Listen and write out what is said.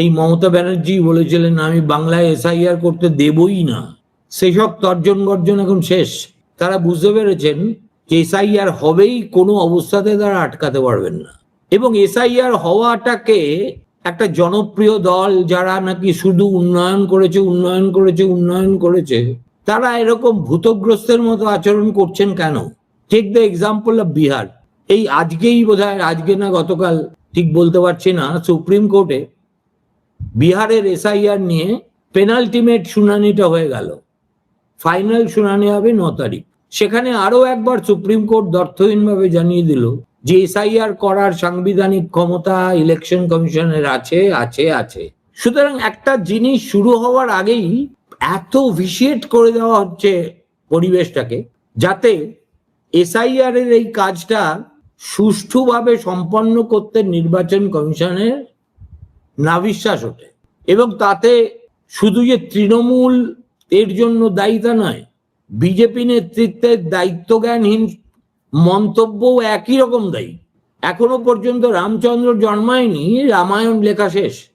এই মমতা ব্যানার্জি বলেছিলেন, আমি বাংলায় এসআইআর করতে দেবই না। সেসব তর্জন গর্জন এখন শেষ। তারা বুঝতে পেরেছেন যে এসআইআর হবেই, কোনো অবস্থাতে তারা আটকাতে পারবেন না। এবং এসআইআর হওয়াটাকে একটা জনপ্রিয় দল যারা নাকি শুধু উন্নয়ন করেছে উন্নয়ন করেছে উন্নয়ন করেছে, তারা এরকম ভূতগ্রস্তের মতো আচরণ করছেন কেন? Take the example of Bihar এই আজকেই বোধহয়, আজকে না গতকাল, ঠিক বলতে পারছি না, সুপ্রিম কোর্টে বিহারের এসআইআর নিয়ে পেনাল্টিমেট শুনানিটা হয়ে গেল। ফাইনাল শুনানি হবে ন তারিখ। সেখানে আরও একবার সুপ্রিম কোর্ট দর্থহীনভাবে জানিয়ে দিল যে এসআইআর করার সাংবিধানিক ক্ষমতা ইলেকশন কমিশনের আছে আছে আছে। সুতরাং একটা জিনিস শুরু হওয়ার আগেই এত ভিসিয়েট করে দেওয়া হচ্ছে পরিবেশটাকে, যাতে এসআইআর এর এই কাজটা সুষ্ঠুভাবে সম্পন্ন করতে নির্বাচন কমিশনের নাবিশ্বাস ওঠে। এবং তাতে শুধু যে তৃণমূল এর জন্য দায়ী তা নয়, বিজেপি নেতৃত্বের দায়িত্বজ্ঞানহীন মন্তব্য একই রকম দেয়। এখনও পর্যন্ত রামচন্দ্র জন্মায়নি রামায়ণ লেখা শেষ।